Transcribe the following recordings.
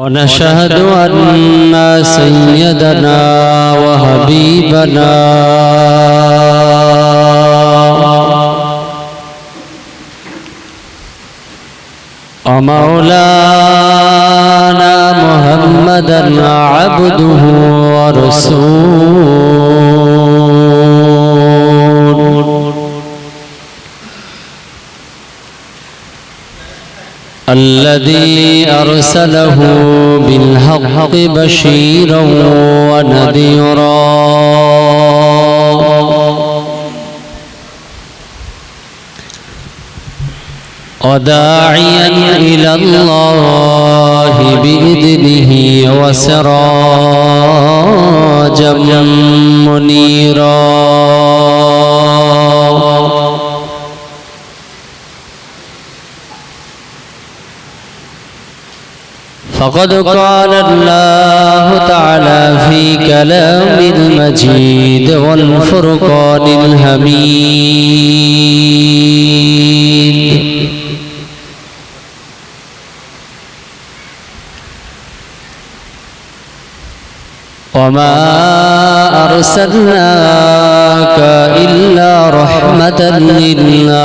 ونشهد أن سيدنا وحبيبنا. ومولانا محمدا عبده ورسوله. الذي أرسله بالحق بشيرا ونذيرا. وداعيا إلى الله بإذنه وسراجا منيرا. فقد قال الله تعالى في كلام المجيد والفرقان الحميد. وما أرسلناك إلا رحمة للعالمين.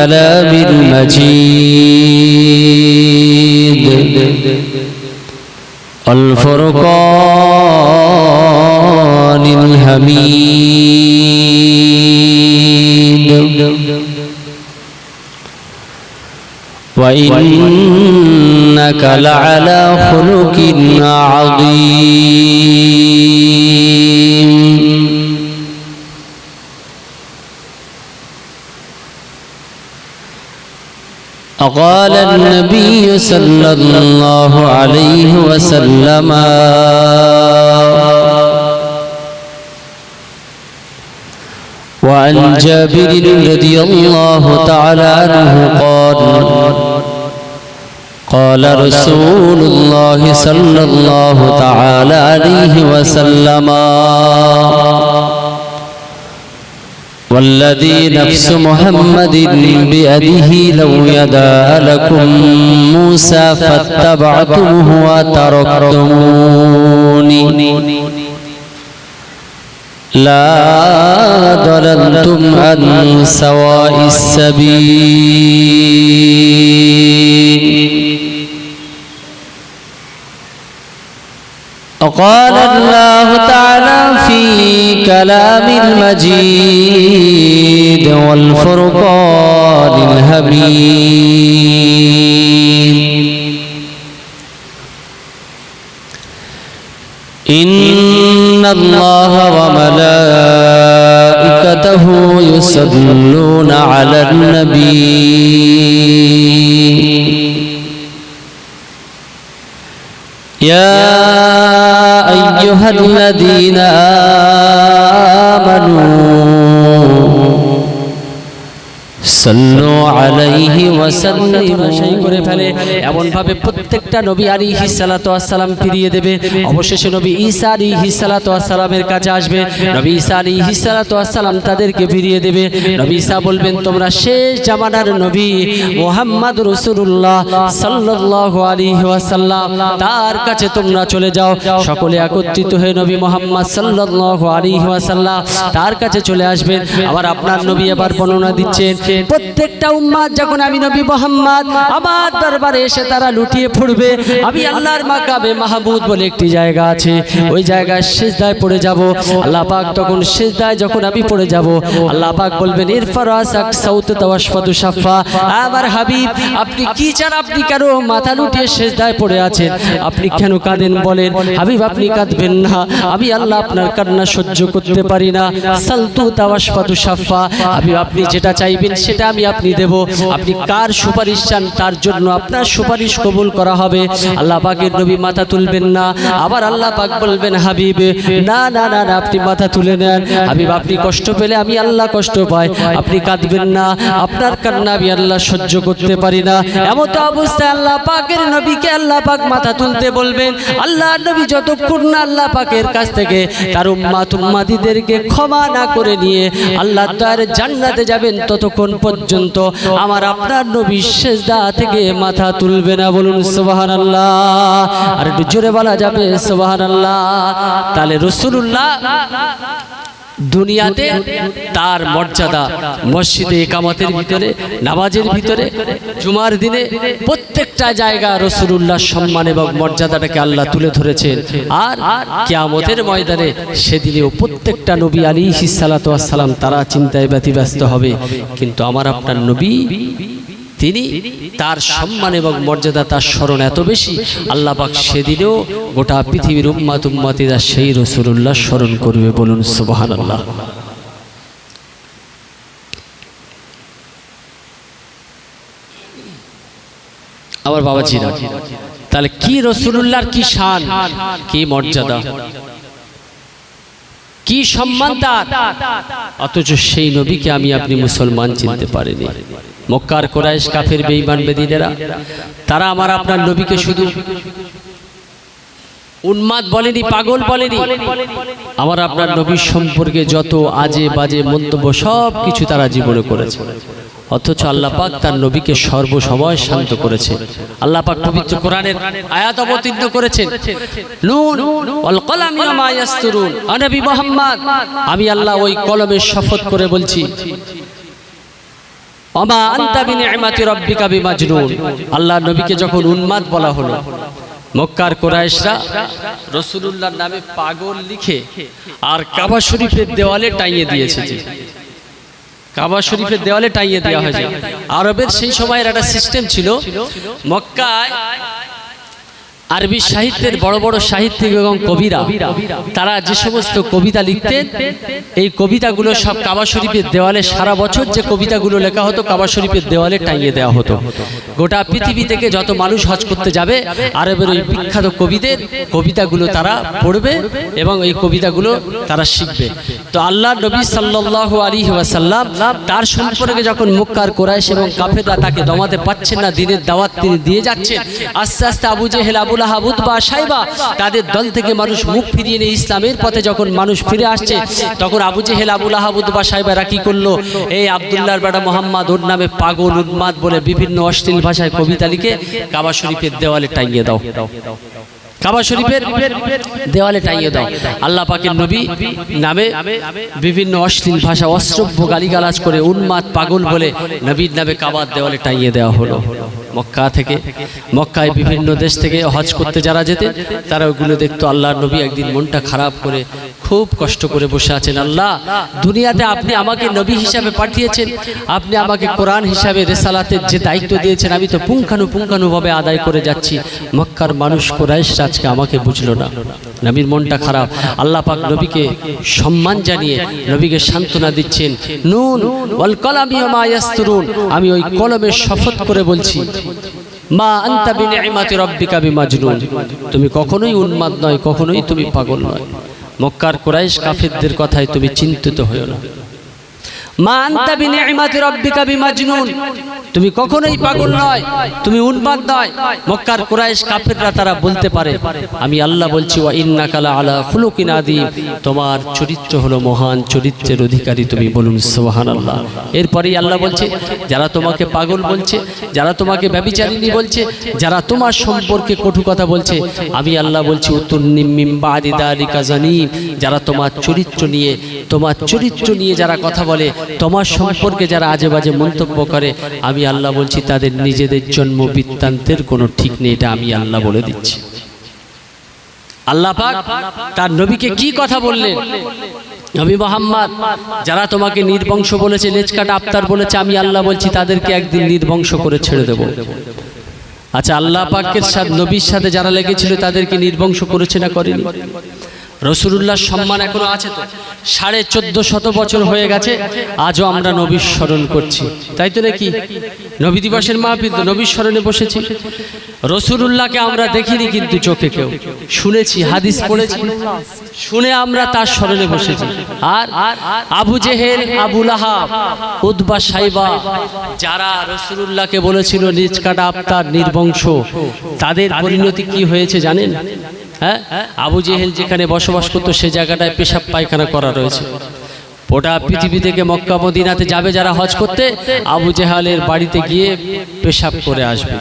في كلام المجيد. الفرقان الحميد. وإنك لعلى خلق عظيم. قال النبي صلى الله عليه وسلم وعن جابر رضي الله تعالى عنه قال قال رسول الله صلى الله تعالى عليه وسلم والذي نفس محمد بيده لو يدا لكم موسى فاتبعتموه وتركتموني لا ضللتم عن سواء السبيل. وقال الله تعالى في كلام المجيد والفرقان الحميد. إن الله وملائكته يصلون على النبي. يا أيها الذين آمنوا প্রত্যেকটা নবী ফিরিয়ে দেবে। নবী কাছে তাদেরকে ফিরিয়ে দেবে। বলবেন তোমরা শেষ জামানার নবী মুহাম্মদ রাসূলুল্লাহ সাল্লাল্লাহু তার কাছে তোমরা চলে যাও। সকলে একত্রিত হয়ে নবী মোহাম্মদ সাল্লাল্লাহু আলাইহি ওয়াসাল্লাম তার কাছে চলে আসবেন। আবার আপনার নবী আবার বর্ণনা দিচ্ছেন প্রত্যেকটা উম্মাদ যখন আমি নবী মোহাম্মদ, আমার দরবারে এসে তারা লুটিয়ে পড়বে। আমি আল্লাহর মাকাবে মাহমুদ বলে একটি জায়গা আছে। ওই জায়গায় সেজদায় পড়ে যাব। আল্লাহ পাক তখন সেজদায় যখন আমি পড়ে যাব, আল্লাহ পাক বলবেন ইরফার আসাক সাউত সাফা আমার হাবিব, আপনি কি চান? আপনি কেন মাথা লুটিয়ে সেজদায় পড়ে আছেন? আপনি কেন কাঁদেন? বলেন, হাবিব, আপনি কাঁদবেন না। আমি আল্লাহ আপনার কান্না সহ্য করতে পারি না। সালতু তাওয়াসফাতু সাফা হাবিব, আপনি যেটা চাইবেন সেটা আমি আপনি দেব। আপনি কার সুপারিশ চান তার জন্য আপনার সুপারিশ কবুল করা হবে। আল্লাহ পাকের নবী মাথা তুলবেন না। আবার আল্লাহ পাক বলবেন, হাবিব, না না না না, আপনি মাথা তুলে নেন। হাবিব, আপনি কষ্ট পেলে আমি আল্লাহ কষ্ট পাই। আপনি কাঁদবেন না। আপনার কান্না আমি আল্লাহ সহ্য করতে পারি না। এমন তো অবস্থায় আল্লাহ পাকের নবীকে আল্লাহ পাক মাথা তুলতে বলবেন আল্লাহ নবী যতক্ষণ না আল্লাহ পাকের কাছ থেকে তার উম্মাত উম্মাদিদেরকে ক্ষমা না করে নিয়ে আল্লাহ তার জান্নাতে যাবেন, ততক্ষণ পর্যন্ত আমার আপনার নবী সেজদা থেকে মাথা তুলবে না বলুন সুবাহান আল্লাহ আর একটু জোরে বলা যাবে সুবাহান আল্লাহ তাহলে রসুল্লাহ দুনিয়াতে তার মর্যাদা মসজিদে একামতের ভিতরে, নামাজের ভিতরে, জুমার দিনে প্রত্যেকটা জায়গা রসুল্লাহ সম্মান এবং মর্যাদাটাকে আল্লাহ তুলে ধরেছেন। আর কেয়ামতের ময়দানে সেদিনেও প্রত্যেকটা নবী আলী সালাম তারা চিন্তায় ব্যতিব্যস্ত হবে। কিন্তু আমার আপনার নবী তিনি তার সম্মান এবং মর্যাদা তার স্মরণ এত বেশি, আল্লাহ পাক সেদিনেও গোটা পৃথিবীর উম্মাত উম্মাতিরা সেই রসুল্লাহ স্মরণ করবে বলুন সুবাহান আল্লাহ আমার বাবা জিরা তাহলে কি রসুল্লাহর কি শান, কি মর্যাদা? কি সম্মান তার? অথচ সেই নবীকে আমি আপনি মুসলমান চিনতে পারিনি। মক্কার কোরাইশ কাফের বেঈমান বেদিনেরা তারা আমার আপনার নবীকে শুধু উন্মাদ বলেনি, পাগল বলেনি। আমার আপনার নবীর সম্পর্কে যত আজে বাজে মন্তব্য সব কিছু তারা জীবনে করেছে। অথচ আল্লাহ পাক তার নবীকে সর্বসময় শান্ত করেছে। আল্লাহ পাক পবিত্র কোরআনের আয়াত অবতীর্ণ করেছেন। নুন ওয়াল কলামি মা ইয়াসতুরুন। নবী মুহাম্মদ। আমি আল্লাহ ওই কলমের শপথ করে বলছি অমা আন্তা বিনিআমাতি রাব্বিকা বিমাজনুন। আল্লাহ নবীকে যখন উন্মাদ বলা হলো, মক্কার কোরাইশরা রসুলুল্লাহর নামে পাগল লিখে আর কাবা শরীফের দেওয়ালে টাইয়ে দিয়েছে কাবা শরীফের দেওয়ালে টাইয়ে দেওয়া হয়েছে। আরবের সেই সময়ের একটা সিস্টেম ছিল মক্কায় আরবি সাহিত্যের বড় বড় সাহিত্যিক এবং কবিরা, তারা যে সমস্ত কবিতা লিখতেন, এই কবিতাগুলো সব কাবা শরীফের দেওয়ালে সারা বছর যে কবিতাগুলো লেখা হতো, কাবা শরীফের দেওয়ালে টাঙিয়ে দেওয়া হতো। গোটা পৃথিবী থেকে যত মানুষ হজ করতে যাবে, আরবের ওই বিখ্যাত কবিদের কবিতাগুলো তারা পড়বে এবং এই কবিতাগুলো তারা শিখবে। তো আল্লাহ নবী সাল্লাহ আলী ওয়াসাল্লাম তার সম্পর্কে যখন মুক্কার কোরাইশ এবং কাফেররা তাকে দমাতে পাচ্ছেন না, দিনের দাওয়াত তিনি দিয়ে যাচ্ছেন, আস্তে আস্তে আবু জেহেল, আবুল আহাবুদ বা সাইবা, তাদের দল থেকে মানুষ মুখ ফিরিয়ে নিয়ে ইসলামের পথে যখন মানুষ ফিরে আসছে, তখন আবু জেহেল, আবুল আহাবুদ বা সাইবারা কি করল? এই আবদুল্লাহর বেটা মোহাম্মদ, ওর নামে পাগল, উন্মাদ বলে বিভিন্ন অশ্লীল ভাষায় কবিতা লিখে কাবা শরীফের দেওয়ালে টাঙিয়ে দাও। কাবা শরীফের দেওয়ালে টাঙিয়ে দাও। আল্লাহ পাকের নবী নামে বিভিন্ন অশ্লীল ভাষা, অশ্রব্য গালিগালাজ করে উন্মাদ পাগল বলে নবীর নামে কাবার দেওয়ালে টাঙিয়ে দেওয়া হলো। মক্কা থেকে, মক্কায় বিভিন্ন দেশ থেকে হজ করতে যারা যেতে তারা ওগুলো দেখতো আল্লাহর নবী একদিন মনটা খারাপ করে খুব কষ্ট করে বসে আছেন। আল্লাহ, দুনিয়াতে আপনি আমাকে নবী হিসাবে পাঠিয়েছেন। আপনি আমাকে কোরআন হিসাবে রেসালাতের যে দায়িত্ব দিয়েছেন, আমি তো পুঙ্খানুপুঙ্খানুভাবে আদায় করে যাচ্ছি। মক্কার মানুষ কোরাইশরা আজকে আমাকে বুঝলো না। নবীর মনটা খারাপ। আল্লাহ পাক নবীকে সম্মান জানিয়ে নবীকে সান্ত্বনা দিচ্ছেন। নুন, ওয়াল কলামি ওয়া মা ইয়াসতুরুন। আমি ওই কলমের শপথ করে বলছি, মা আনতা বিনিআমাতি রাব্বিকা বিমাজনুন। তুমি কখনোই উন্মাদ নয়, কখনোই তুমি পাগল নয়। মক্কার কুরাইশ কাফিরদের কথায় তুমি চিন্তিত হইও না। মা আনতা নিমাতি রাব্বিকা বিমাজনুন। তুমি কখনোই পাগল নয়, তুমি উন্মাদ নয়। মক্কার কুরাইশ কাফিররা তারা বলতে পারে, আমি আল্লাহ বলছি, ওয়া ইন্নাকালা আলা খুলুকিন আদিম তোমার চরিত্র হলো মহান চরিত্রের অধিকারী তুমি বলুন, সুবহানাল্লাহ। এরপরেই আল্লাহ বলছে, যারা তোমাকে পাগল বলছে, যারা তোমাকে ব্যবিচারিণী বলছে, যারা তোমার সম্পর্কে কটু কথা বলছে, আমি আল্লাহ বলছি উত্তর নিম্মিম বাদি দালিকা জানি যারা তোমার চরিত্র নিয়ে, তোমার চরিত্র নিয়ে যারা কথা বলে, তোমার সম্পর্কে যারা আজে বাজে মন্তব্য করে, আমি আল্লাহ বলছি, তাদের নিজেদের জন্ম বৃত্তান্তের কোনো ঠিক নেই, এটা আমি আল্লাহ বলে দিচ্ছি। আল্লাহ তার নবীকে কি কথা বললেন? নবী মোহাম্মদ, যারা তোমাকে নির্বংশ বলেছে লেজ কাটা আফতার বলেছে, আমি আল্লাহ বলছি, তাদেরকে একদিন নির্বংশ করে ছেড়ে দেব। আচ্ছা আল্লাহ পাকের সাথে, নবীর সাথে যারা লেগেছিল, তাদেরকে নির্বংশ করেছে না করেনি? রসুলুল্লাহর সম্মান এখনও আছে তো? সাড়ে চোদ্দ শত বছর হয়ে গেছে, আজও আমরা নবীর স্মরণ করছি। তাই তো নাকি নবী দিবসের মাহফিল তো নবীর স্মরণে বসেছি। রসুলুল্লাহকে আমরা দেখিনি কিন্তু চোখে কেউ। শুনেছি, হাদিস পড়েছি। শুনে আমরা তার স্মরণে বসেছি। আর আবু জেহেল, আবু লাহাব উদ্বা সাইবা, যারা রসুলুল্লাহকে বলেছিল, নিজ কাটা আফতার নির্বংশ, তাদের পরিণতি কি হয়েছে জানেন? হ্যাঁ আবু জেহেল যেখানে বসবাস করতো, সে জায়গাটায় পেশাব পায়খানা করা রয়েছে ওটা পৃথিবী থেকে মক্কা, মদিনাতে যাবে যারা হজ করতে, আবু জেহালের বাড়িতে গিয়ে পেশাব করে আসবে।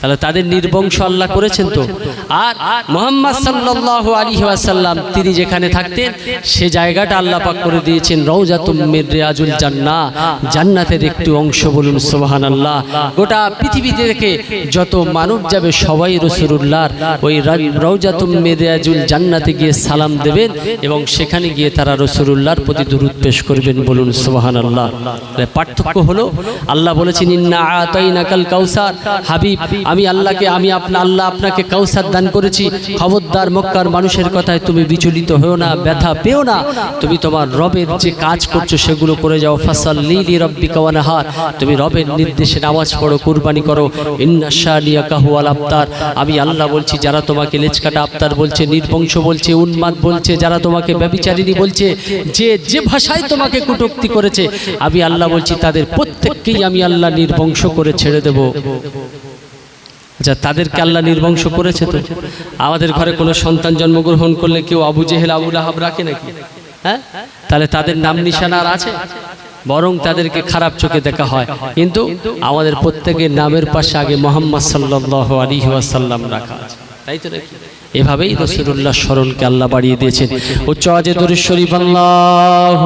তাহলে তাদের নির্বংশ আল্লাহ করেছেন তো। আর মোহাম্মদ সাল্লাল্লাহু আলাইহি ওয়াসাল্লাম তিনি যেখানে থাকতেন সে জায়গাটা আল্লাহ পাক করে দিয়েছেন রওজাতুম মির রিয়াজুল জান্নাহ। জান্নাতের একটু অংশ বলুন সুবহানাল্লাহ। গোটা পৃথিবী থেকে যত মানব যাবে সবাই রাসূলুল্লাহর ওই রা- রওজাতুম মির জান্নাতে গিয়ে সালাম দেবেন এবং সেখানে গিয়ে তারা রাসূলুল্লাহর প্রতি দরুদ পেশ করবেন বলুন সোহান তাহলে পার্থক্য হলো আল্লাহ বলেছেন ইন্না আতাইনাকাল কাউসার। হাবিব আমি আল্লাহকে, আমি আপনা, আল্লাহ আপনাকে কাউসার দান করেছি। খবরদার মক্কার মানুষের কথায় তুমি বিচলিত হও না, ব্যথা পেও না। তুমি তোমার রবের যে কাজ করছ সেগুলো করে যাও। ফাসাল লিলি রব্বি কাওয়ানাহার তুমি রবের নির্দেশে নামাজ পড়ো, কুরবানি করো। ইন্না শানিয়া কাহু আল আফতার আমি আল্লাহ বলছি, যারা তোমাকে লেচকাটা আফতার বলছে, নির্বংশ বলছে, উন্মাদ বলছে, যারা তোমাকে ব্যবিচারিণী বলছে, যে যে ভাষায় তোমাকে কটূক্তি করেছে, আমি আল্লাহ বলছি, তাদের প্রত্যেককেই আমি আল্লাহ নির্বংশ করে ছেড়ে দেব। আচ্ছা তাদেরকে আল্লাহ নির্বংশ করেছে তো আমাদের ঘরে কোনো সন্তান জন্মগ্রহণ করলে কেউ আবু জেহেল আবু লাহাব রাখে নাকি হ্যাঁ তাহলে তাদের নাম নিশানা আর আছে বরং তাদেরকে খারাপ চোখে দেখা হয় কিন্তু আমাদের প্রত্যেকের নামের পাশে আগে মোহাম্মদ সাল্লাহ আলী ওয়াসাল্লাম রাখা আছে তাই তো নাকি এভাবেই রসুল্লাহ স্মরণকে আল্লাহ বাড়িয়ে দিয়েছেন উচ্চ আজে শরীফ আল্লাহ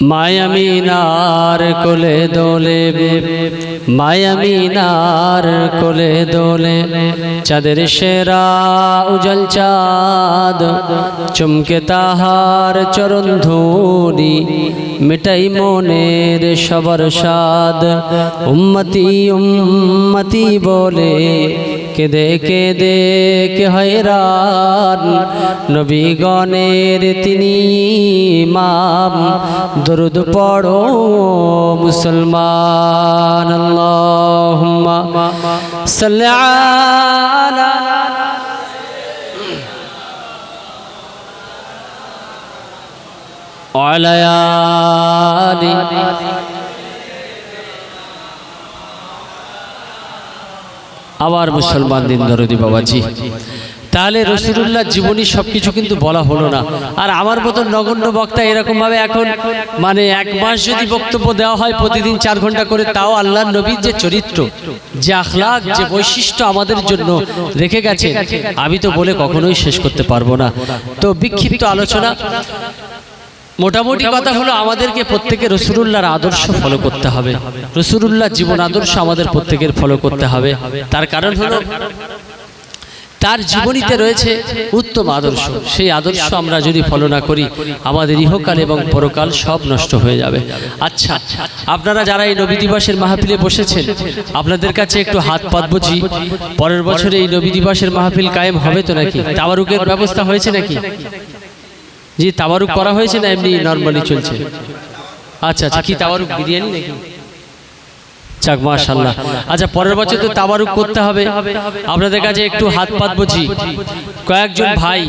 মায়ামিনার কোলে দোলে মায়ামিনার কোলে দোলে চাঁদের সেরা উজল চাঁদ চমকে তাহার চরণ ধুনি মিটাই মনের সবার সাদ উম্মতি উম্মতি বলে কেঁদে কেঁদে, কে হয়রান। নবীগণের তিনি মাম দরুদ পড়ো মুসলমান। আল্লাহুম্মা সাল্লি আলা وعلى آل আবার মুসলমান দিন দরদি বাবাজি তাহলে রসুল্লাহ জীবনী সবকিছু কিন্তু বলা হলো না আর আমার মতন নগণ্য বক্তা এরকম ভাবে এখন মানে এক মাস যদি বক্তব্য দেওয়া হয় প্রতিদিন চার ঘন্টা করে তাও আল্লাহ নবীর যে চরিত্র যে আখলাক যে বৈশিষ্ট্য আমাদের জন্য রেখে গেছে আমি তো বলে কখনোই শেষ করতে পারবো না তো বিক্ষিপ্ত আলোচনা মোটামুটি কথা হলো আমাদেরকে প্রত্যেকে রসুরুল্লাহর আদর্শ ফলো করতে হবে। রসুলুল্লাহ জীবন আদর্শ আমাদের প্রত্যেকের ফলো করতে হবে। তার কারণ হলো, তার জীবনীতে রয়েছে উত্তম আদর্শ। সেই আদর্শ আমরা যদি ফলো না করি, আমাদের ইহকাল এবং পরকাল সব নষ্ট হয়ে যাবে। আচ্ছা আপনারা যারা এই নবী দিবসের মাহফিলে বসেছেন, আপনাদের কাছে একটু হাত পাত বুঝি। পরের বছরে এই নবী দিবসের মাহফিল কায়েম হবে তো নাকি? তাবারুকের ব্যবস্থা হয়েছে নাকি? জি তাবারুক করা হয়েছে না এমনি নর্মালি চলছে? আচ্ছা আচ্ছা কি তাবারুক বিরিয়ানি নাকি? যাক মাশাল্লাহ আচ্ছা পরের বছর তো তাবারুক করতে হবে। আপনাদের কাছে একটু হাত পাত বুঝি কয়েকজন ভাই